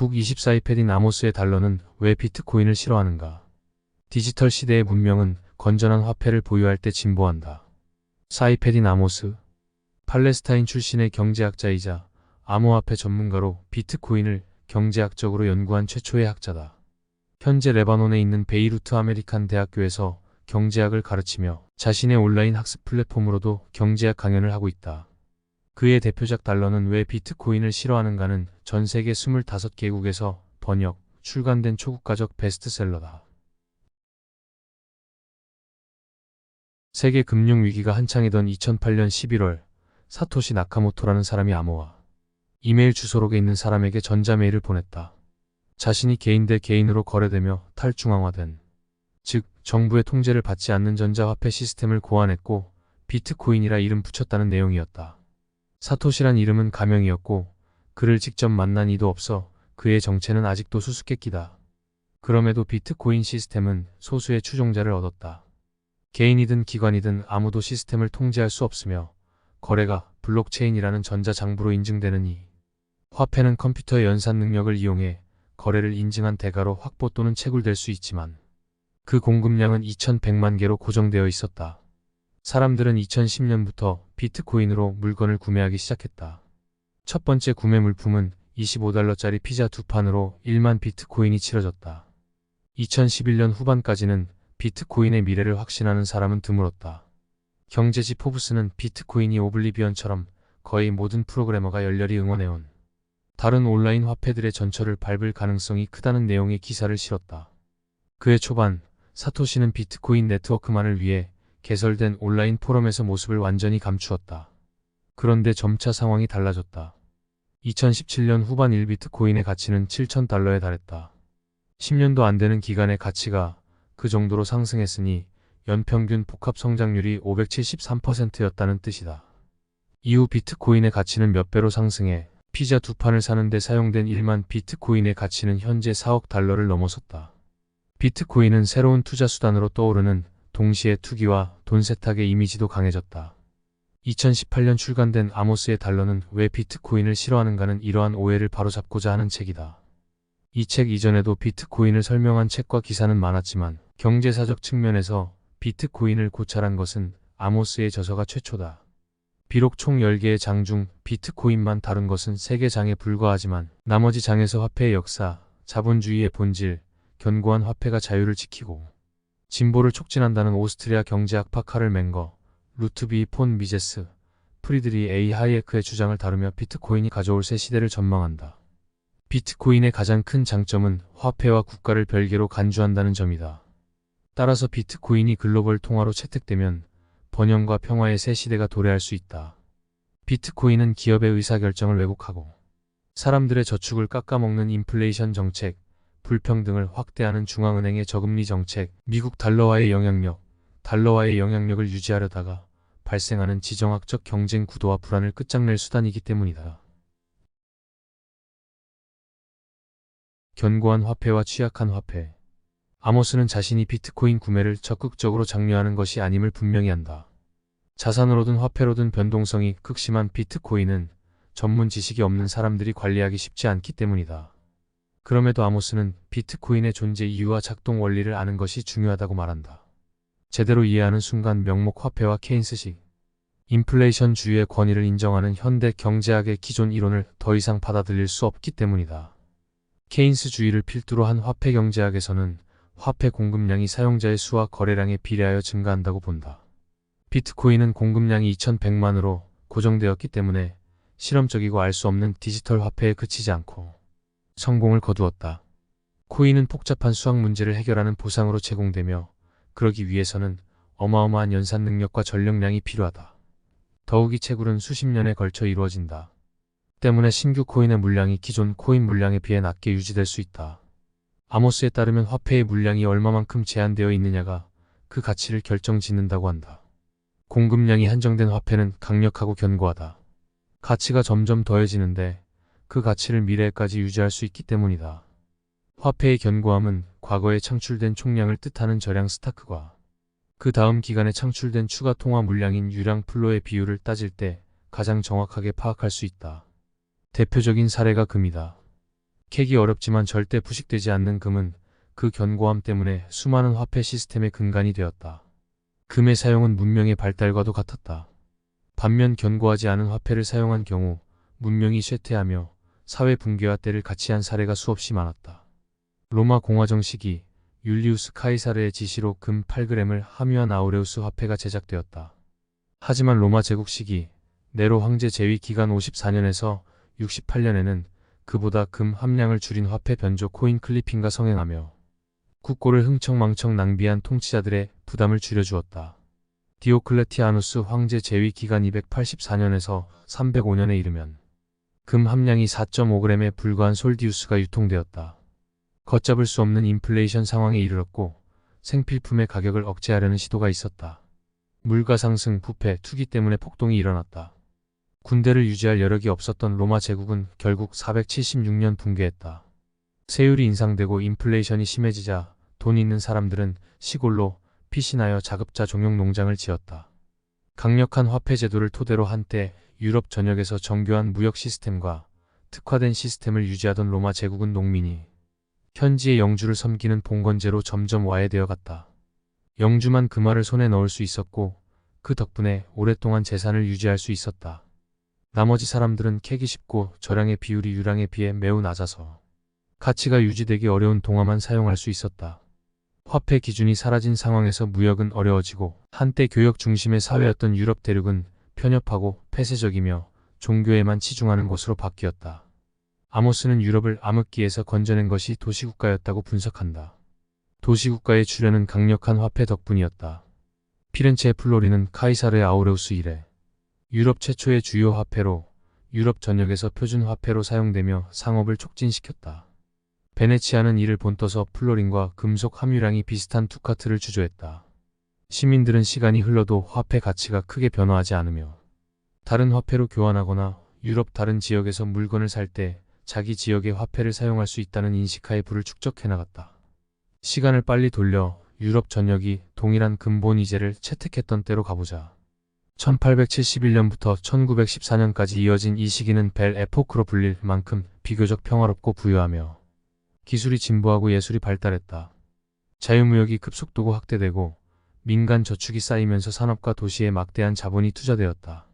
북24의 패딘 아모스의 달러는 왜 비트코인을 싫어하는가? 디지털 시대의 문명은 건전한 화폐를 보유할 때 진보한다. 사이 패딘 아모스, 팔레스타인 출신의 경제학자이자 암호화폐 전문가로 비트코인을 경제학적으로 연구한 최초의 학자다. 현재 레바논에 있는 베이루트 아메리칸 대학교에서 경제학을 가르치며 자신의 온라인 학습 플랫폼으로도 경제학 강연을 하고 있다. 그의 대표작 달러는 왜 비트코인을 싫어하는가는 전 세계 25개국에서 번역, 출간된 초국가적 베스트셀러다. 세계 금융위기가 한창이던 2008년 11월, 사토시 나카모토라는 사람이 암호화 이메일 주소록에 있는 사람에게 전자메일을 보냈다. 자신이 개인 대 개인으로 거래되며 탈중앙화된, 즉 정부의 통제를 받지 않는 전자화폐 시스템을 고안했고 비트코인이라 이름 붙였다는 내용이었다. 사토시란 이름은 가명이었고 그를 직접 만난 이도 없어 그의 정체는 아직도 수수께끼다. 그럼에도 비트코인 시스템은 소수의 추종자를 얻었다. 개인이든 기관이든 아무도 시스템을 통제할 수 없으며 거래가 블록체인이라는 전자장부로 인증되는 이 화폐는 컴퓨터의 연산 능력을 이용해 거래를 인증한 대가로 확보 또는 채굴될 수 있지만 그 공급량은 2100만 개로 고정되어 있었다. 사람들은 2010년부터 비트코인으로 물건을 구매하기 시작했다. 첫 번째 구매 물품은 25달러짜리 피자 두 판으로 1만 비트코인이 치러졌다. 2011년 후반까지는 비트코인의 미래를 확신하는 사람은 드물었다. 경제지 포브스는 비트코인이 오블리비언처럼 거의 모든 프로그래머가 열렬히 응원해온 다른 온라인 화폐들의 전철을 밟을 가능성이 크다는 내용의 기사를 실었다. 그해 초반 사토시는 비트코인 네트워크만을 위해 개설된 온라인 포럼에서 모습을 완전히 감추었다. 그런데 점차 상황이 달라졌다. 2017년 후반 1비트코인의 가치는 7,000달러에 달했다. 10년도 안 되는 기간의 가치가 그 정도로 상승했으니 연평균 복합 성장률이 573%였다는 뜻이다. 이후 비트코인의 가치는 몇 배로 상승해 피자 두 판을 사는데 사용된 1만 비트코인의 가치는 현재 4억 달러를 넘어섰다. 비트코인은 새로운 투자 수단으로 떠오르는 동시에 투기와 돈 세탁의 이미지도 강해졌다. 2018년 출간된 아모스의 달러는 왜 비트코인을 싫어하는가는 이러한 오해를 바로잡고자 하는 책이다. 이 책 이전에도 비트코인을 설명한 책과 기사는 많았지만 경제사적 측면에서 비트코인을 고찰한 것은 아모스의 저서가 최초다. 비록 총 10개의 장 중 비트코인만 다룬 것은 3개 장에 불과하지만 나머지 장에서 화폐의 역사, 자본주의의 본질, 견고한 화폐가 자유를 지키고 진보를 촉진한다는 오스트리아 경제학파 카를 맹거, 루트비 폰 미제스, 프리드리 A 하이에크의 주장을 다루며 비트코인이 가져올 새 시대를 전망한다. 비트코인의 가장 큰 장점은 화폐와 국가를 별개로 간주한다는 점이다. 따라서 비트코인이 글로벌 통화로 채택되면 번영과 평화의 새 시대가 도래할 수 있다. 비트코인은 기업의 의사결정을 왜곡하고 사람들의 저축을 깎아먹는 인플레이션 정책, 불평등을 확대하는 중앙은행의 저금리 정책, 미국 달러와의 영향력, 달러와의 영향력을 유지하려다가 발생하는 지정학적 경쟁 구도와 불안을 끝장낼 수단이기 때문이다. 견고한 화폐와 취약한 화폐 아모스는 자신이 비트코인 구매를 적극적으로 장려하는 것이 아님을 분명히 한다. 자산으로든 화폐로든 변동성이 극심한 비트코인은 전문 지식이 없는 사람들이 관리하기 쉽지 않기 때문이다. 그럼에도 아모스는 비트코인의 존재 이유와 작동 원리를 아는 것이 중요하다고 말한다. 제대로 이해하는 순간 명목 화폐와 케인스식, 인플레이션 주의의 권위를 인정하는 현대 경제학의 기존 이론을 더 이상 받아들일 수 없기 때문이다. 케인스 주의를 필두로 한 화폐 경제학에서는 화폐 공급량이 사용자의 수와 거래량에 비례하여 증가한다고 본다. 비트코인은 공급량이 2100만으로 고정되었기 때문에 실험적이고 알 수 없는 디지털 화폐에 그치지 않고 성공을 거두었다. 코인은 복잡한 수학 문제를 해결하는 보상으로 제공되며 그러기 위해서는 어마어마한 연산 능력과 전력량이 필요하다. 더욱이 채굴은 수십 년에 걸쳐 이루어진다. 때문에 신규 코인의 물량이 기존 코인 물량에 비해 낮게 유지될 수 있다. 아모스에 따르면 화폐의 물량이 얼마만큼 제한되어 있느냐가 그 가치를 결정짓는다고 한다. 공급량이 한정된 화폐는 강력하고 견고하다. 가치가 점점 더해지는데 그 가치를 미래에까지 유지할 수 있기 때문이다. 화폐의 견고함은 과거에 창출된 총량을 뜻하는 저량 스타크과 그 다음 기간에 창출된 추가 통화 물량인 유량 플로의 비율을 따질 때 가장 정확하게 파악할 수 있다. 대표적인 사례가 금이다. 캐기 어렵지만 절대 부식되지 않는 금은 그 견고함 때문에 수많은 화폐 시스템의 근간이 되었다. 금의 사용은 문명의 발달과도 같았다. 반면 견고하지 않은 화폐를 사용한 경우 문명이 쇠퇴하며 사회 붕괴와 때를 같이 한 사례가 수없이 많았다. 로마 공화정 시기 율리우스 카이사르의 지시로 금 8g을 함유한 아우레우스 화폐가 제작되었다. 하지만 로마 제국 시기 네로 황제 재위 기간 54년에서 68년에는 그보다 금 함량을 줄인 화폐 변조 코인 클리핑과 성행하며 국고를 흥청망청 낭비한 통치자들의 부담을 줄여주었다. 디오클레티아누스 황제 재위 기간 284년에서 305년에 이르면 금 함량이 4.5g에 불과한 솔디우스가 유통되었다. 걷잡을 수 없는 인플레이션 상황에 이르렀고 생필품의 가격을 억제하려는 시도가 있었다. 물가 상승, 부패, 투기 때문에 폭동이 일어났다. 군대를 유지할 여력이 없었던 로마 제국은 결국 476년 붕괴했다. 세율이 인상되고 인플레이션이 심해지자 돈 있는 사람들은 시골로 피신하여 자급자 종용 농장을 지었다. 강력한 화폐 제도를 토대로 한때 유럽 전역에서 정교한 무역 시스템과 특화된 시스템을 유지하던 로마 제국은 농민이 현지의 영주를 섬기는 봉건제로 점점 와해되어 갔다. 영주만 그 말을 손에 넣을 수 있었고 그 덕분에 오랫동안 재산을 유지할 수 있었다. 나머지 사람들은 캐기 쉽고 저량의 비율이 유량에 비해 매우 낮아서 가치가 유지되기 어려운 동화만 사용할 수 있었다. 화폐 기준이 사라진 상황에서 무역은 어려워지고 한때 교역 중심의 사회였던 유럽 대륙은 편협하고 폐쇄적이며 종교에만 치중하는 곳으로 바뀌었다. 아모스는 유럽을 암흑기에서 건져낸 것이 도시국가였다고 분석한다. 도시국가의 출현은 강력한 화폐 덕분이었다. 피렌체의 플로리는 카이사르의 아우레우스 이래 유럽 최초의 주요 화폐로 유럽 전역에서 표준 화폐로 사용되며 상업을 촉진시켰다. 베네치아는 이를 본떠서 플로린과 금속 함유량이 비슷한 투카트를 주조했다. 시민들은 시간이 흘러도 화폐 가치가 크게 변화하지 않으며 다른 화폐로 교환하거나 유럽 다른 지역에서 물건을 살 때 자기 지역의 화폐를 사용할 수 있다는 인식하에 불을 축적해 나갔다. 시간을 빨리 돌려 유럽 전역이 동일한 근본 이제를 채택했던 때로 가보자. 1871년부터 1914년까지 이어진 이 시기는 벨 에포크로 불릴 만큼 비교적 평화롭고 부유하며 기술이 진보하고 예술이 발달했다. 자유무역이 급속도고 확대되고 민간 저축이 쌓이면서 산업과 도시에 막대한 자본이 투자되었다.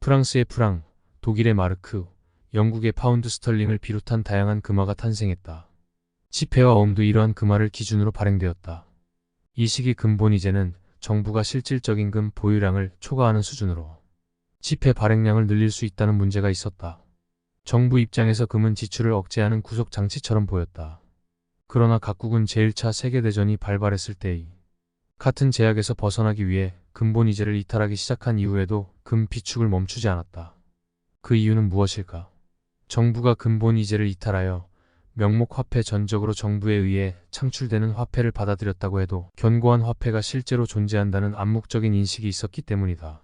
프랑스의 프랑, 독일의 마르크, 영국의 파운드 스털링을 비롯한 다양한 금화가 탄생했다. 지폐와 엄도 이러한 금화를 기준으로 발행되었다. 이 시기 근본 이제는 정부가 실질적인 금 보유량을 초과하는 수준으로 지폐 발행량을 늘릴 수 있다는 문제가 있었다. 정부 입장에서 금은 지출을 억제하는 구속 장치처럼 보였다. 그러나 각국은 제1차 세계대전이 발발했을 때의 같은 제약에서 벗어나기 위해 근본 이제를 이탈하기 시작한 이후에도 금 비축을 멈추지 않았다. 그 이유는 무엇일까? 정부가 근본 이제를 이탈하여 명목 화폐 전적으로 정부에 의해 창출되는 화폐를 받아들였다고 해도 견고한 화폐가 실제로 존재한다는 암묵적인 인식이 있었기 때문이다.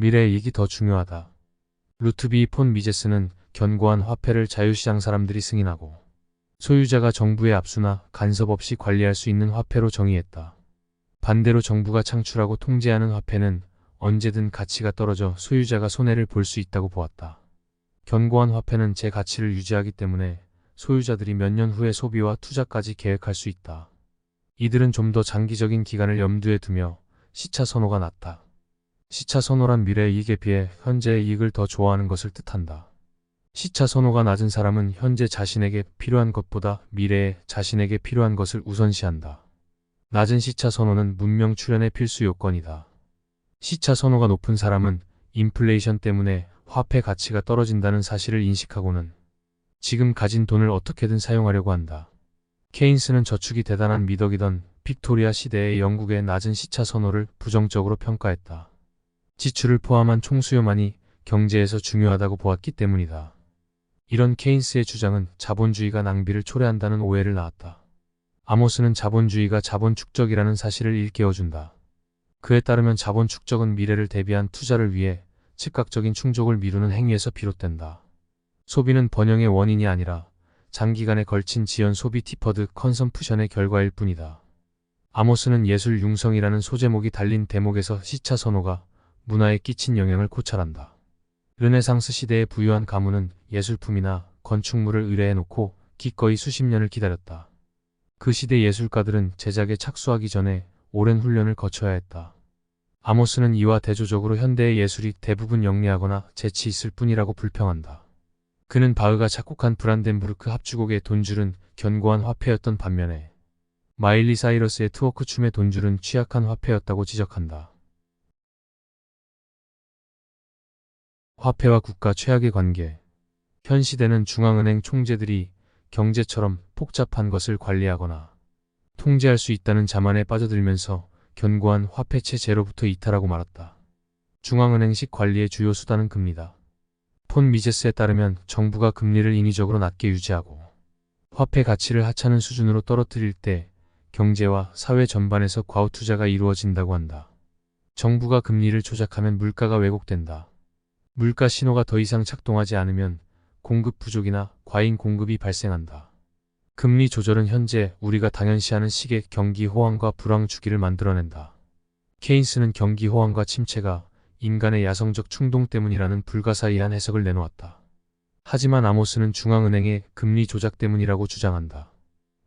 미래의 이익이 더 중요하다. 루트비 폰 미제스는 견고한 화폐를 자유시장 사람들이 승인하고 소유자가 정부의 압수나 간섭 없이 관리할 수 있는 화폐로 정의했다. 반대로 정부가 창출하고 통제하는 화폐는 언제든 가치가 떨어져 소유자가 손해를 볼 수 있다고 보았다. 견고한 화폐는 제 가치를 유지하기 때문에 소유자들이 몇 년 후의 소비와 투자까지 계획할 수 있다. 이들은 좀 더 장기적인 기간을 염두에 두며 시차 선호가 낮다. 시차 선호란 미래의 이익에 비해 현재의 이익을 더 좋아하는 것을 뜻한다. 시차 선호가 낮은 사람은 현재 자신에게 필요한 것보다 미래에 자신에게 필요한 것을 우선시한다. 낮은 시차 선호는 문명 출현의 필수 요건이다. 시차 선호가 높은 사람은 인플레이션 때문에 화폐 가치가 떨어진다는 사실을 인식하고는 지금 가진 돈을 어떻게든 사용하려고 한다. 케인스는 저축이 대단한 미덕이던 빅토리아 시대의 영국의 낮은 시차 선호를 부정적으로 평가했다. 지출을 포함한 총수요만이 경제에서 중요하다고 보았기 때문이다. 이런 케인스의 주장은 자본주의가 낭비를 초래한다는 오해를 낳았다. 아모스는 자본주의가 자본 축적이라는 사실을 일깨워준다. 그에 따르면 자본 축적은 미래를 대비한 투자를 위해 즉각적인 충족을 미루는 행위에서 비롯된다. 소비는 번영의 원인이 아니라 장기간에 걸친 지연 소비 티퍼드 컨섬푸션의 결과일 뿐이다. 아모스는 예술 융성이라는 소제목이 달린 대목에서 시차 선호가 문화에 끼친 영향을 고찰한다. 르네상스 시대의 부유한 가문은 예술품이나 건축물을 의뢰해 놓고 기꺼이 수십 년을 기다렸다. 그 시대 예술가들은 제작에 착수하기 전에 오랜 훈련을 거쳐야 했다. 아모스는 이와 대조적으로 현대의 예술이 대부분 영리하거나 재치 있을 뿐이라고 불평한다. 그는 바흐가 작곡한 브란덴부르크 합주곡의 돈줄은 견고한 화폐였던 반면에 마일리 사이러스의 트워크 춤의 돈줄은 취약한 화폐였다고 지적한다. 화폐와 국가 최악의 관계 현 시대는 중앙은행 총재들이 경제처럼 복잡한 것을 관리하거나 통제할 수 있다는 자만에 빠져들면서 견고한 화폐 체제로부터 이탈하고 말았다. 중앙은행식 관리의 주요 수단은 금리다. 폰 미제스에 따르면 정부가 금리를 인위적으로 낮게 유지하고 화폐 가치를 하찮은 수준으로 떨어뜨릴 때 경제와 사회 전반에서 과후 투자가 이루어진다고 한다. 정부가 금리를 조작하면 물가가 왜곡된다. 물가 신호가 더 이상 작동하지 않으면 공급 부족이나 과잉 공급이 발생한다. 금리 조절은 현재 우리가 당연시하는 식의 경기 호황과 불황 주기를 만들어낸다. 케인스는 경기 호황과 침체가 인간의 야성적 충동 때문이라는 불가사의한 해석을 내놓았다. 하지만 아모스는 중앙은행의 금리 조작 때문이라고 주장한다.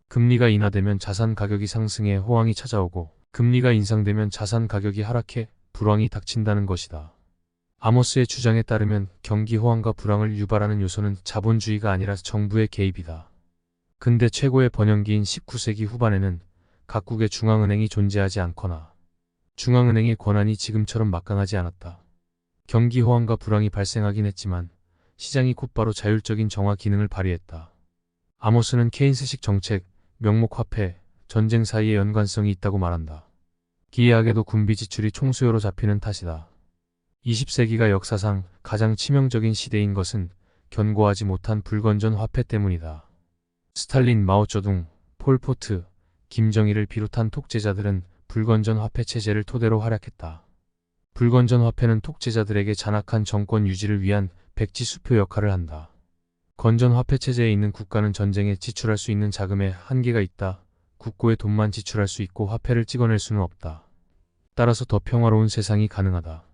금리가 인하되면 자산 가격이 상승해 호황이 찾아오고 금리가 인상되면 자산 가격이 하락해 불황이 닥친다는 것이다. 아모스의 주장에 따르면 경기 호황과 불황을 유발하는 요소는 자본주의가 아니라 정부의 개입이다. 근대 최고의 번영기인 19세기 후반에는 각국의 중앙은행이 존재하지 않거나 중앙은행의 권한이 지금처럼 막강하지 않았다. 경기 호황과 불황이 발생하긴 했지만 시장이 곧바로 자율적인 정화 기능을 발휘했다. 아모스는 케인스식 정책, 명목 화폐, 전쟁 사이의 연관성이 있다고 말한다. 기이하게도 군비 지출이 총수요로 잡히는 탓이다. 20세기가 역사상 가장 치명적인 시대인 것은 견고하지 못한 불건전 화폐 때문이다. 스탈린, 마오쩌둥, 폴포트, 김정일을 비롯한 독재자들은 불건전 화폐 체제를 토대로 활약했다. 불건전 화폐는 독재자들에게 잔악한 정권 유지를 위한 백지 수표 역할을 한다. 건전 화폐 체제에 있는 국가는 전쟁에 지출할 수 있는 자금에 한계가 있다. 국고에 돈만 지출할 수 있고 화폐를 찍어낼 수는 없다. 따라서 더 평화로운 세상이 가능하다.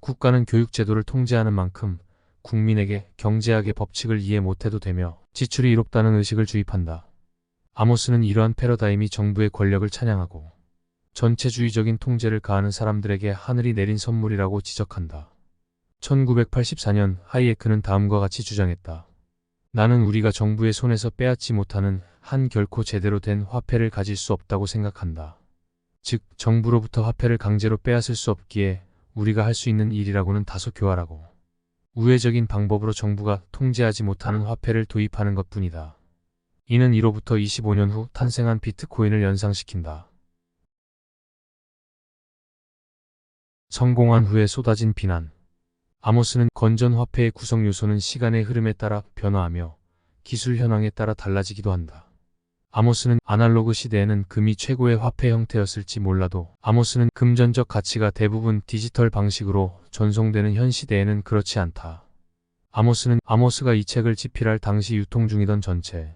국가는 교육 제도를 통제하는 만큼 국민에게 경제학의 법칙을 이해 못해도 되며 지출이 이롭다는 의식을 주입한다. 아모스는 이러한 패러다임이 정부의 권력을 찬양하고 전체주의적인 통제를 가하는 사람들에게 하늘이 내린 선물이라고 지적한다. 1984년 하이에크는 다음과 같이 주장했다. 나는 우리가 정부의 손에서 빼앗지 못하는 한 결코 제대로 된 화폐를 가질 수 없다고 생각한다. 즉, 정부로부터 화폐를 강제로 빼앗을 수 없기에 우리가 할 수 있는 일이라고는 다소 교활하고 우회적인 방법으로 정부가 통제하지 못하는 화폐를 도입하는 것 뿐이다. 이는 이로부터 25년 후 탄생한 비트코인을 연상시킨다. 성공한 후에 쏟아진 비난. 아모스는 건전 화폐의 구성 요소는 시간의 흐름에 따라 변화하며 기술 현황에 따라 달라지기도 한다. 아모스는 아날로그 시대에는 금이 최고의 화폐 형태였을지 몰라도 아모스는 금전적 가치가 대부분 디지털 방식으로 전송되는 현 시대에는 그렇지 않다. 아모스는 아모스가 이 책을 집필할 당시 유통 중이던 전체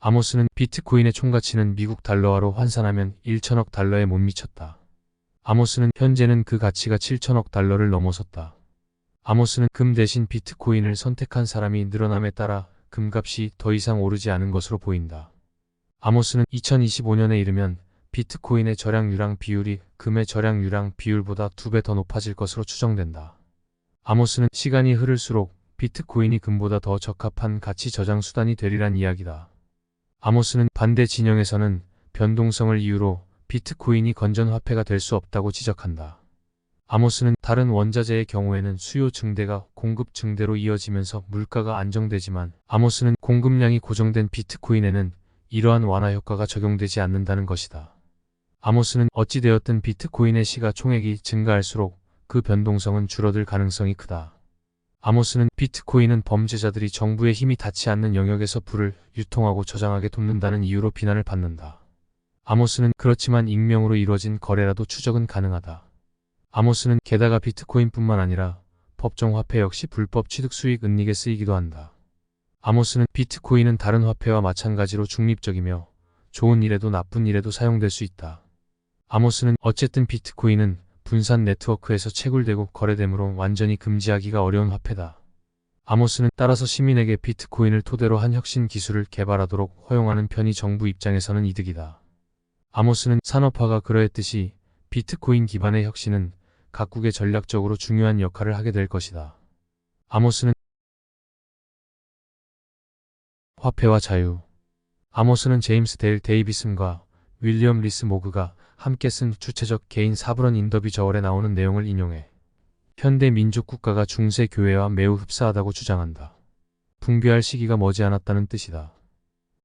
아모스는 비트코인의 총가치는 미국 달러화로 환산하면 1천억 달러에 못 미쳤다. 아모스는 현재는 그 가치가 7천억 달러를 넘어섰다. 아모스는 금 대신 비트코인을 선택한 사람이 늘어남에 따라 금값이 더 이상 오르지 않은 것으로 보인다. 아모스는 2025년에 이르면 비트코인의 절약유랑 비율이 금의 절약유랑 비율보다 두 배 더 높아질 것으로 추정된다. 아모스는 시간이 흐를수록 비트코인이 금보다 더 적합한 가치 저장 수단이 되리란 이야기다. 아모스는 반대 진영에서는 변동성을 이유로 비트코인이 건전 화폐가 될 수 없다고 지적한다. 아모스는 다른 원자재의 경우에는 수요 증대가 공급 증대로 이어지면서 물가가 안정되지만 아모스는 공급량이 고정된 비트코인에는 이러한 완화 효과가 적용되지 않는다는 것이다. 아모스는 어찌되었든 비트코인의 시가총액이 증가할수록 그 변동성은 줄어들 가능성이 크다. 아모스는 비트코인은 범죄자들이 정부의 힘이 닿지 않는 영역에서 불을 유통하고 저장하게 돕는다는 이유로 비난을 받는다. 아모스는 그렇지만 익명으로 이루어진 거래라도 추적은 가능하다. 아모스는 게다가 비트코인뿐만 아니라 법정 화폐 역시 불법 취득 수익 은닉에 쓰이기도 한다. 아모스는 비트코인은 다른 화폐와 마찬가지로 중립적이며 좋은 일에도 나쁜 일에도 사용될 수 있다. 아모스는 어쨌든 비트코인은 분산 네트워크에서 채굴되고 거래되므로 완전히 금지하기가 어려운 화폐다. 아모스는 따라서 시민에게 비트코인을 토대로 한 혁신 기술을 개발하도록 허용하는 편이 정부 입장에서는 이득이다. 아모스는 산업화가 그러했듯이 비트코인 기반의 혁신은 각국에 전략적으로 중요한 역할을 하게 될 것이다. 아모스는 화폐와 자유 아모스는 제임스 데일 데이비슨과 윌리엄 리스 모그가 함께 쓴 주체적 개인 사브런 인더비 저월에 나오는 내용을 인용해 현대 민족 국가가 중세 교회와 매우 흡사하다고 주장한다. 붕괴할 시기가 머지않았다는 뜻이다.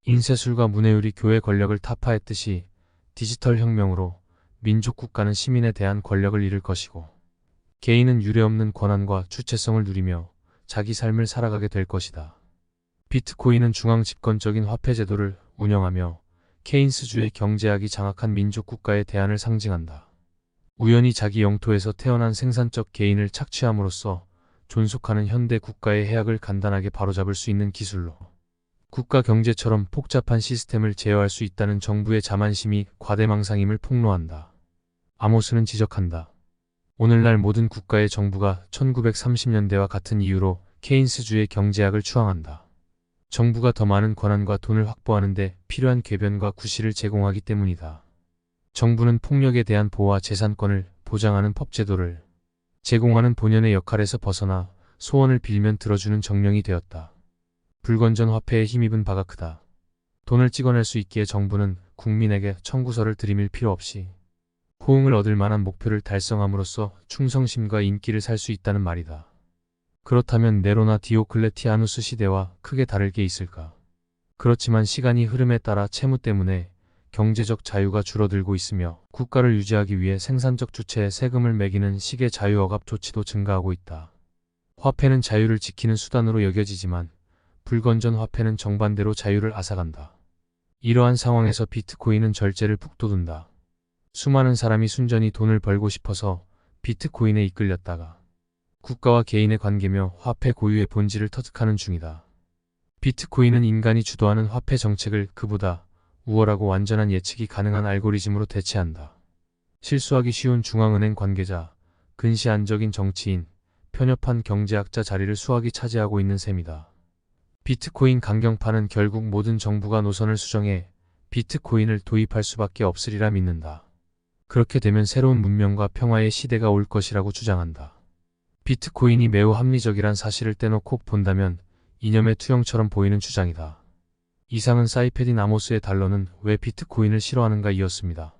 인쇄술과 문해율이 교회 권력을 타파했듯이 디지털 혁명으로 민족 국가는 시민에 대한 권력을 잃을 것이고 개인은 유례없는 권한과 주체성을 누리며 자기 삶을 살아가게 될 것이다. 비트코인은 중앙 집권적인 화폐 제도를 운영하며 케인스주의 경제학이 장악한 민족 국가의 대안을 상징한다. 우연히 자기 영토에서 태어난 생산적 개인을 착취함으로써 존속하는 현대 국가의 해악을 간단하게 바로잡을 수 있는 기술로 국가 경제처럼 복잡한 시스템을 제어할 수 있다는 정부의 자만심이 과대망상임을 폭로한다. 아모스는 지적한다. 오늘날 모든 국가의 정부가 1930년대와 같은 이유로 케인스주의 경제학을 추앙한다. 정부가 더 많은 권한과 돈을 확보하는데 필요한 궤변과 구실을 제공하기 때문이다. 정부는 폭력에 대한 보호와 재산권을 보장하는 법제도를 제공하는 본연의 역할에서 벗어나 소원을 빌면 들어주는 정령이 되었다. 불건전 화폐에 힘입은 바가 크다. 돈을 찍어낼 수 있기에 정부는 국민에게 청구서를 들이밀 필요 없이 호응을 얻을 만한 목표를 달성함으로써 충성심과 인기를 살 수 있다는 말이다. 그렇다면 네로나 디오클레티아누스 시대와 크게 다를 게 있을까? 그렇지만 시간이 흐름에 따라 채무 때문에 경제적 자유가 줄어들고 있으며 국가를 유지하기 위해 생산적 주체에 세금을 매기는 식의 자유억압 조치도 증가하고 있다. 화폐는 자유를 지키는 수단으로 여겨지지만 불건전 화폐는 정반대로 자유를 앗아간다. 이러한 상황에서 비트코인은 절제를 북돋운다. 수많은 사람이 순전히 돈을 벌고 싶어서 비트코인에 이끌렸다가 국가와 개인의 관계며 화폐 고유의 본질을 터득하는 중이다. 비트코인은 인간이 주도하는 화폐 정책을 그보다 우월하고 완전한 예측이 가능한 알고리즘으로 대체한다. 실수하기 쉬운 중앙은행 관계자, 근시 안적인 정치인, 편협한 경제학자 자리를 수학이 차지하고 있는 셈이다. 비트코인 강경파는 결국 모든 정부가 노선을 수정해 비트코인을 도입할 수밖에 없으리라 믿는다. 그렇게 되면 새로운 문명과 평화의 시대가 올 것이라고 주장한다. 비트코인이 매우 합리적이란 사실을 떼놓고 본다면 이념의 투영처럼 보이는 주장이다. 이상은 사이페딘 아모스의 달러는 왜 비트코인을 싫어하는가 이었습니다.